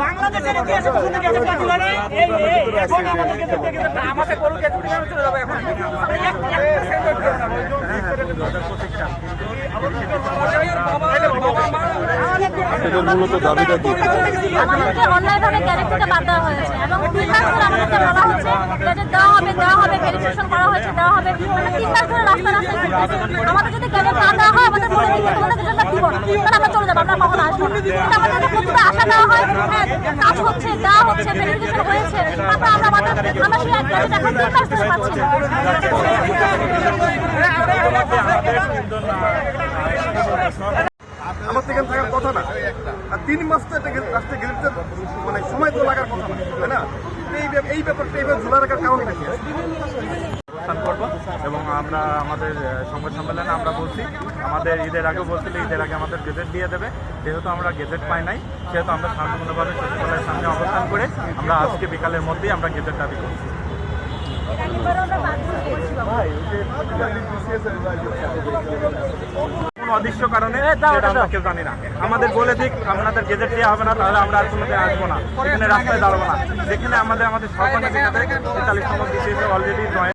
বাংলাদেশের ইতিহাসে কখনো গেজেট দিল না এই এই এখন আমাদের গেজেট গেজেট আমাকে করুক গেজেট চলে যাব এখন আমরা এক এক সেকেন্ড এদের মূলত দাবিটা কি আমাদেরকে অন্যায়ভাবে গ্যারেজ বাদ দেওয়া হয়েছে এবং দেওয়া হবে, দেওয়া ভেরিফিকেশন করা হয়েছে দেওয়া হবে। আমরা তিন মাস ধরে রাস্তা আমাদের যদি না দেওয়া হয়, আমাদের তোমাদের দিব না আমরা চলে যাব, আমরা আসব আশা দেওয়া হয় হ্যাঁ কাজ হচ্ছে দেওয়া হচ্ছে ভেরিফিকেশন হয়েছে আমরা আমাদের আমরা সেই এক এখন তিন মাস ধরে পাচ্ছি আমার এখানে থাকার কথা না। আর তিন মাস তো একটা গে- রাস্তায় গেলে মানে সময় তো লাগার কথা না, তাই না? এই ব্যাপারটা এইভাবে ঝুলা রাখার কারণটা কি? করব এবং আমরা আমাদের সংবাদ সম্মেলনে আমরা বলছি আমাদের ঈদের আগেও বলছিল ঈদের আগে আমাদের গেজেট দিয়ে দেবে। যেহেতু আমরা গেজেট পাই নাই সেহেতু আমরা শান্তিপূর্ণভাবে সচিবালয়ের সামনে অবস্থান করে আমরা আজকে বিকালের মধ্যেই আমরা গেজেট দাবি করছি কোনো অদৃশ্য কারণে সেটা আমরা কেউ জানি না। আমাদের বলে দিক আপনাদের গেজেট দেওয়া হবে না তাহলে আমরা আর কোনোদিন আসব না। এখানে রাস্তায় দাঁড়াবো না। যেখানে আমাদের আমাদের সরকার তেতাল্লিশ নম্বর বিসিএস অলরেডি জয়েন